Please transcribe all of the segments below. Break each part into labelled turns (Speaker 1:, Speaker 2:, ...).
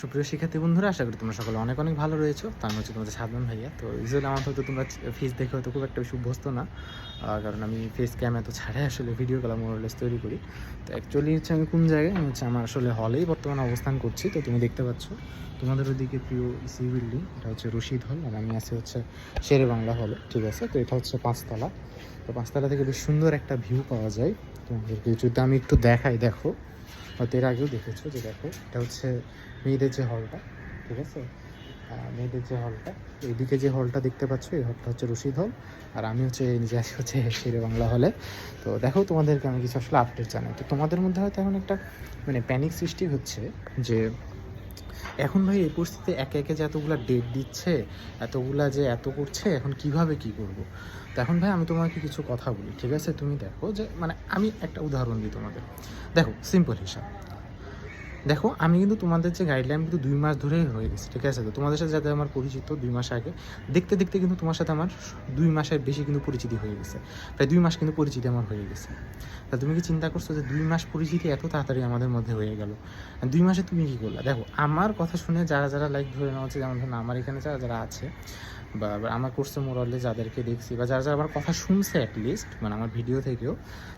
Speaker 1: সুপ্রিয় শিক্ষার্থী বন্ধুরা, আশা করি তোমরা সকলে অনেক অনেক ভালো রয়েছো। তো আমি হচ্ছে তোমাদের সাধারণ ভাইয়া। তো ইউজুয়ালি আমার হয়তো তোমরা ফেস দেখে হয়তো খুব একটা বেশি অভ্যস্ত না কারণ আমি ফেস ক্যাম এত ছাড়াই আসলে ভিডিওগুলো মোরলেস তৈরি করি। তো অ্যাকচুয়ালি হচ্ছে আমি কোন জায়গায় হচ্ছে আমার আসলে হলেই বর্তমানে অবস্থান করছি। তো তুমি দেখতে পাচ্ছ, তোমাদের ওদিকে প্রিয় সি বিল্ডিং এটা হচ্ছে রশিদ হল আর আমি আছি হচ্ছে শেরে বাংলা হলে ঠিক আছে? তো এটা হচ্ছে পাঁচতলা। তো পাঁচতলা থেকে বেশ সুন্দর একটা ভিউ পাওয়া যায়। তোমাদেরকে যদি আমি একটু দেখাই, দেখো। হয়তো এর আগেও দেখেছ যে দেখো, এটা হচ্ছে মেয়েদের যে হলটা ঠিক আছে? মেয়েদের যে হলটা এইদিকে যে হলটা দেখতে পাচ্ছ, এই হলটা হচ্ছে রশিদ হল আর আমি হচ্ছে নিজে আছি হচ্ছে শেরে বাংলা হলে তো দেখো, তোমাদেরকে আমি কিছু আসলে আপডেট জানাই। তো তোমাদের মধ্যে হয়তো এখন একটা মানে প্যানিক সৃষ্টি হচ্ছে যে এখন ভাই এই পরিস্থিতিতে একে একে যে এতগুলা ডেট দিচ্ছে, এতগুলা যে এত করছে, এখন কীভাবে কি করব? তো এখন ভাই আমি তোমাকে কিছু কথা বলি, ঠিক আছে? তুমি দেখো যে মানে আমি একটা উদাহরণ দিই তোমাদের। দেখো সিম্পল হিসাব। দেখো, আমি কিন্তু তোমাদের যে গাইডলাইন কিন্তু দুই মাস ধরেই হয়ে গেছে, ঠিক আছে? তো তোমাদের সাথে যাতে আমার পরিচিত দুই মাস আগে, দেখতে দেখতে কিন্তু তোমার সাথে আমার দুই মাসের বেশি কিন্তু পরিচিতি হয়ে গেছে। প্রায় দুই মাস কিন্তু পরিচিতি আমার হয়ে গেছে। তা তুমি কি চিন্তা করছ যে দুই মাস পরিচিতি এত তাড়াতাড়ি আমাদের মধ্যে হয়ে গেল? দুই মাসে তুমি কি করলা? দেখো, আমার কথা শুনে যারা যারা লাইক ধরে নেওয়া হচ্ছে যেমন ধরুন আমার এখানে যারা যারা আছে বা আমার কোর্সে মোরালে যাদেরকে দেখছি বা যারা যারা আমার কথা শুনছে অ্যাটলিস্ট মানে আমার ভিডিও থেকেও,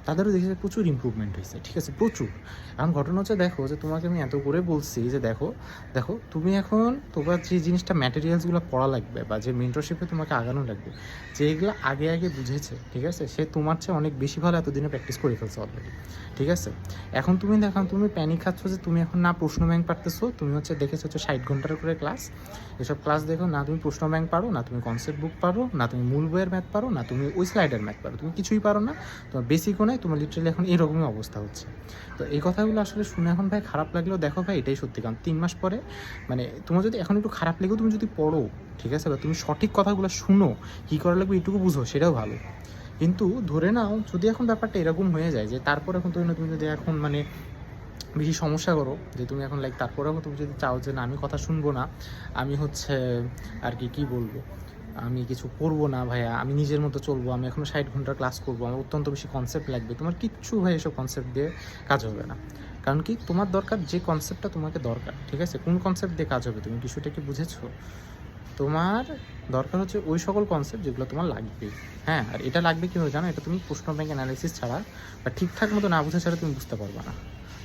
Speaker 1: তাদেরও দেখেছে প্রচুর ইম্প্রুভমেন্ট হয়েছে, ঠিক আছে? প্রচুর। এখন ঘটনা হচ্ছে দেখো যে তোমাকে আমি এত করে বলছি যে দেখো দেখো, তুমি এখন তোমার যে জিনিসটা ম্যাটেরিয়ালসগুলো পড়া লাগবে বা যে মেন্টরশিপে তোমাকে আগানো লাগবে যে এগুলো আগে আগে বুঝেছে, ঠিক আছে? সে তোমার চেয়ে অনেক বেশি ভালো এতদিনে প্র্যাকটিস করে ফেলছে অলরেডি ঠিক আছে? এখন তুমি দেখো তুমি প্যানিক খাচ্ছ যে তুমি এখন না প্রশ্ন ব্যাংক পারতেছো, তুমি হচ্ছে দেখেছ হচ্ছে ষাট ঘণ্টার করে ক্লাস এসব ক্লাস দেখো, না তুমি প্রশ্ন ব্যাংক পারো, না তুমি কনসেপ্ট বুক পারো, না তুমি মূল বইয়ের ম্যাথ পারো, না তুমি ওই স্লাইডের ম্যাথ পারো, তুমি কিছুই পারো না। তোমার বেসিকও নাই, তোমার লিটারালি এখন এরকমই অবস্থা হচ্ছে। তো এই কথাগুলো আসলে শুনে এখন ভাই খারাপ লাগলেও দেখো ভাই, এটাই সত্যি। কারণ তিন মাস পরে মানে তোমার যদি এখন একটু খারাপ লেগেও তুমি যদি পড়ো, ঠিক আছে? বা তুমি সঠিক কথাগুলো শুনো, কী করা লাগবে এটুকু বুঝো, সেটাও ভালো। কিন্তু ধরে নাও, যদি এখন ব্যাপারটা এরকম হয়ে যায় যে তারপর এখন তুমি তুমি যদি এখন মানে বেশি সমস্যা করো, যে তুমি এখন লাইক তারপরেও তুমি যদি চাও যে না, আমি কথা শুনব না, আমি হচ্ছে আর কি কি বলব? আমি কিছু করব না ভাইয়া, আমি নিজের মতো চলবো, আমি এখনও ষাট ঘণ্টার ক্লাস করব, আমার অত্যন্ত বেশি কনসেপ্ট লাগবে। তোমার কিচ্ছু ভাই এসব কনসেপ্ট দিয়ে কাজ হবে না। কারণ কি, তোমার দরকার যে কনসেপ্টটা তোমাকে দরকার, ঠিক আছে? কোন কনসেপ্ট দিয়ে কাজ হবে, তুমি কিছুটা কি বুঝেছ? তোমার দরকার হচ্ছে ওই সকল কনসেপ্ট যেগুলো তোমার লাগবে। হ্যাঁ আর এটা লাগবে কীভাবে জানো? এটা তুমি প্রশ্ন ব্যাংক অ্যানালিসিস ছাড়া বা ঠিকঠাক মতো না বোঝা ছাড়া তুমি বুঝতে পারবে না।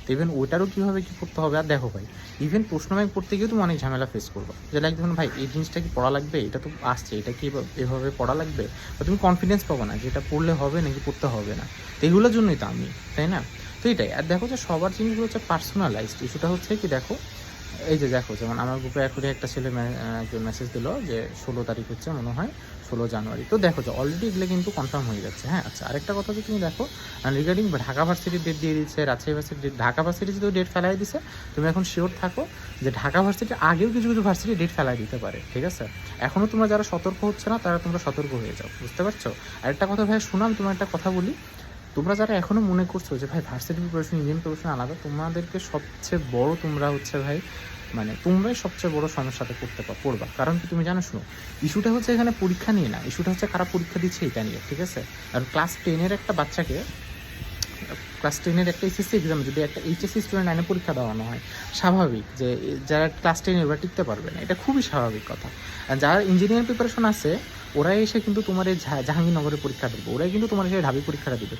Speaker 1: তো ইভেন ওইটারও কীভাবে কী করতে হবে আর দেখো ভাই ইভেন প্রশ্ন ব্যাংক পড়তে গিয়েও তুমি অনেক ঝামেলা ফেস করবে। যে লাইক ধরুন ভাই, এই জিনিসটা কি পড়া লাগবে? এটা তো আসছে, এটা কি এভাবে- এভাবে পড়া লাগবে? বা তুমি কনফিডেন্স পাবো না যে এটা পড়লে হবে নাকি পড়তে হবে না। তো এগুলোর জন্যই তো আমি, তাই না? তো এটাই। আর দেখো যে সবার জিনিসগুলো হচ্ছে পার্সোনালাইজড ইস্যুটা হচ্ছে কি দেখো এই যে দেখো, যেমন আমার গ্রুপে এখনই একটা ছেলে একজন মেসেজ দিল যে ষোলো তারিখ হচ্ছে মনে হয়, ষোলো জানুয়ারি। তো দেখো যে অলরেডি এগুলো কিন্তু কনফার্ম হয়ে যাচ্ছে। হ্যাঁ আচ্ছা আরেকটা কথা যে তুমি দেখো রিগার্ডিং ঢাকা ভার্সিটির ডেট দিয়ে দিচ্ছে রাজশাহী ভার্সিটির ডেট ঢাকা ভার্সিটি যদি ডেট ফেলাই দিছে, তুমি এখন শিওর থাকো যে ঢাকা ভার্সিটির আগেও কিছু কিছু ভার্সিটি ডেট ফেলাই দিতে পারে, ঠিক আছে? এখনও তোমরা যারা সতর্ক হচ্ছে না, তারা তোমরা সতর্ক হয়ে যাও, বুঝতে পারছ? আরেকটা কথা ভাই শোনাম তোমার একটা কথা বলি। তোমরা যারা এখনও মনে করছ যে, ভাই ভার্সিটি প্রিপারেশন ইঞ্জিনিয়ারিং প্রিপারেশন আলাদা, তোমাদেরকে সবচেয়ে বড় তোমরা হচ্ছে, ভাই মানে তোমরাই সবচেয়ে বড় সমস্যাতে পড়তে পড়বা। কারণ কি তুমি জানো, শুনো ইস্যুটা হচ্ছে এখানে পরীক্ষা নিয়ে না ইস্যুটা হচ্ছে কারা পরীক্ষা দিচ্ছে এটা নিয়ে, ঠিক আছে? আর ক্লাস টেনের একটা বাচ্চাকে ক্লাস টেনের একটা এসএসসি এক্সাম যদি একটা এইচএসসি স্টুডেন্ট লাইনে পরীক্ষা দেওয়ানো হয়, স্বাভাবিক যে, যারা ক্লাস টেনের ওরা টিকতে পারবে না, এটা খুবই স্বাভাবিক কথা। যারা ইঞ্জিনিয়ারিং প্রিপারেশন আছে, ওরাই এসে কিন্তু তোমার এই জাহাঙ্গীরনগরের পরীক্ষা দেবে। ওরাই কিন্তু তোমার এসে ঢাবি পরীক্ষাটা দিবে।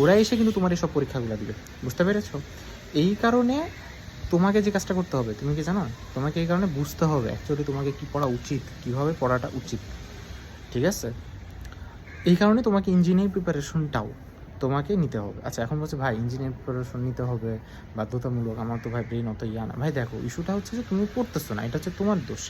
Speaker 1: ওরাই এসে কিন্তু তোমার এইসব পরীক্ষাগুলো দিবে। বুঝতে পেরেছ? এই কারণে তোমাকে যে কাজটা করতে হবে, তুমি কি জানো? তোমাকে এই কারণে বুঝতে হবে অ্যাকচুয়ালি তোমাকে কি পড়া উচিত, কীভাবে পড়াটা উচিত। ঠিক আছে? এই কারণে তোমাকে ইঞ্জিনিয়ারিং প্রিপারেশনটাও তোমাকে নিতে হবে। আচ্ছা এখন বলছে, ভাই ইঞ্জিনিয়ারিং প্রিপারেশন নিতে হবে, বাধ্যতামূলক। আমার তো ভাই ব্রেন অত ইয়া না। ভাই, দেখো ইস্যুটা হচ্ছে যে তুমি পড়তেছো না, এটা হচ্ছে তোমার দোষ।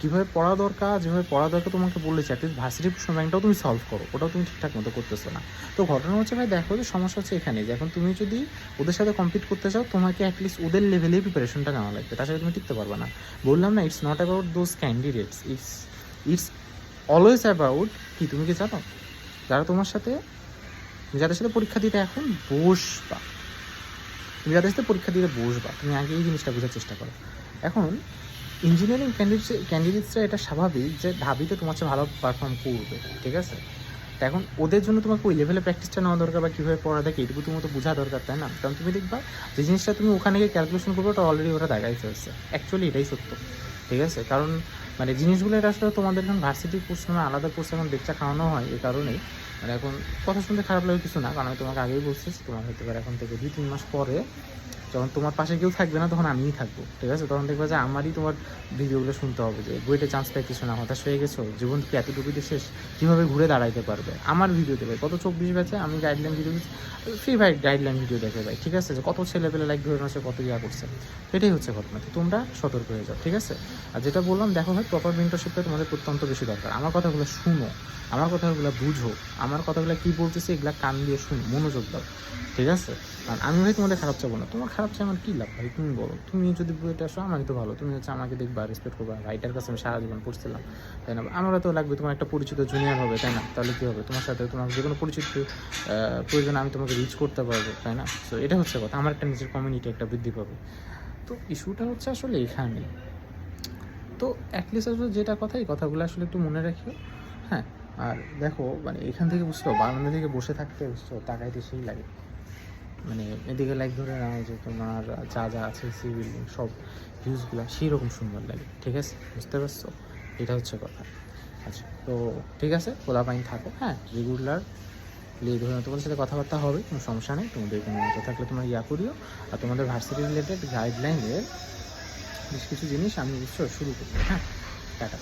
Speaker 1: কীভাবে পড়া দরকার, যেভাবে পড়া দরকার তোমাকে বলেছি অ্যাটলিস্ট ভার্সিটি প্রশ্ন ব্যাংকটাও তুমি সলভ করো, ওটাও তুমি ঠিকঠাক মতো করতেছো না। তো ঘটনা হচ্ছে, ভাই, দেখো যে সমস্যা হচ্ছে এখানে যে এখন তুমি যদি ওদের সাথে কম্পিট করতে চাও, তোমাকে অ্যাটলিস্ট ওদের লেভেলেই প্রিপারেশনটা নেওয়া লাগবে। তাছাড়া তুমি টিকতে পারবে না। বললাম না it's not about those candidates it's it's always about কি, তুমি কি জানো? যারা তোমার সাথে তুমি যাদের সাথে পরীক্ষা দিতে এখন বসবা। তুমি যাদের সাথে পরীক্ষা দিতে বসবা, তুমি আগে এই জিনিসটা বোঝার চেষ্টা করো। এখন ইঞ্জিনিয়ারিং ক্যান্ডিডেটস ক্যান্ডিডেটসরা এটা স্বাভাবিক যে ঢাবিতে তোমার চেয়ে ভালো পারফর্ম করবে, ঠিক আছে? তা এখন ওদের জন্য তোমাকে ওই লেভেলে প্র্যাকটিসটা নেওয়া দরকার বা কীভাবে পড়া থাকে এটুকু তোমার তো বোঝা দরকার, তাই না? কারণ তুমি দেখবা, যে জিনিসটা তুমি ওখানে গিয়ে ক্যালকুলেশন করবে, ওটা অলরেডি ওরা দেখাই ফেলছে। অ্যাকচুয়ালি এটাই সত্য, ঠিক আছে? কারণ মানে জিনিসগুলো এটা আসলে তোমাদের এখন ভার্সিটি কোর্স নামে আলাদা কোর্স এখন বেচা খাওয়ানো হয় এই কারণেই। মানে এখন কথা শুনতে খারাপ লাগে কিছু না, কারণ আমি তোমাকে আগেই বলছি তোমার হতে পারে এখন থেকে দুই তিন মাস পরে যখন তোমার পাশে কেউ থাকবে না, তখন আমিই থাকব, ঠিক আছে? তখন দেখবে যে আমারই তোমার ভিডিওগুলো শুনতে হবে যে বইটা চান্স পাইতেছো না, হতাশ হয়ে গেছো, জীবন কি এতটুকুতে শেষ, কীভাবে ঘুরে দাঁড়াইতে পারবে? আমার ভিডিও দেবে, কত চব্বিশ ব্যাচে আমি guideline video Free Fire guideline video দেখে ভাই, ঠিক আছে? যে কত ছেলে পেলে লাইক ধরে আছে কত ইয়া করছে এটাই হচ্ছে ঘটনা তোমরা সতর্ক হয়ে যাও, ঠিক আছে? আর যেটা বললাম, দেখো ভাই প্রপার মেন্টরশিপটা তোমাদের অত্যন্ত বেশি দরকার। আমার কথাগুলো শুনো, আমার কথাগুলো বুঝো, আমার কথাগুলো কী বলতেছে এগুলা কান দিয়ে শুনো, মনোযোগ দাও, ঠিক আছে? আর আমি ভাই তোমাদের খারাপ চাবো না। তোমার খারাপ চাই আমার কী লাভ ভাই? তুমি বলো। তুমি যদি বইটা আসো আমাকে তো ভালো। তুমি হচ্ছে আমাকে দেখবা রেসপেক্ট করবা। রাইটার কাছে আমি সারা জীবন পড়ছিলাম, তাই না? আমারও তো লাগবে তোমার একটা পরিচিত জুনিয়র হবে, তাই না? তাহলে কী হবে? তোমার সাথে তোমার যে কোনো পরিচিত প্রয়োজন আমি তোমাকে রিচ করতে পারব, তাই না? সো এটা হচ্ছে কথা। আমার একটা নিজের কমিউনিটি একটা বৃদ্ধি পাবে। তো ইস্যুটা হচ্ছে আসলে এখানে। তো অ্যাটলিস্ট আসলে যেটা কথা, এই কথাগুলো আসলে একটু মনে রাখিও। হ্যাঁ আর দেখো মানে এখান থেকে বুঝছ বারান্দা থেকে বসে থাকতে বুঝছ তাকাইতে সেই লাগে। মানে এদিকে লাইক ধরে নাও যে তোমার যা যা আছে সি বিল্ডিং সব ভিউজগুলো সেই রকম সুন্দর লাগে, ঠিক আছে? বুঝতে পারছ? এটা হচ্ছে কথা। আচ্ছা তো ঠিক আছে খোলা পাইন থাকো। হ্যাঁ রেগুলার এই ধরনের তোমাদের সাথে কথাবার্তা হবে, কোনো সমস্যা নেই। তোমাদের কোনো মতো থাকলে তোমরা ইয়া করিও। আর তোমাদের ভার্সিটি রিলেটেড গাইডলাইনের বেশ কিছু জিনিস আমি বুঝছ শুরু করি হ্যাঁ টাটা।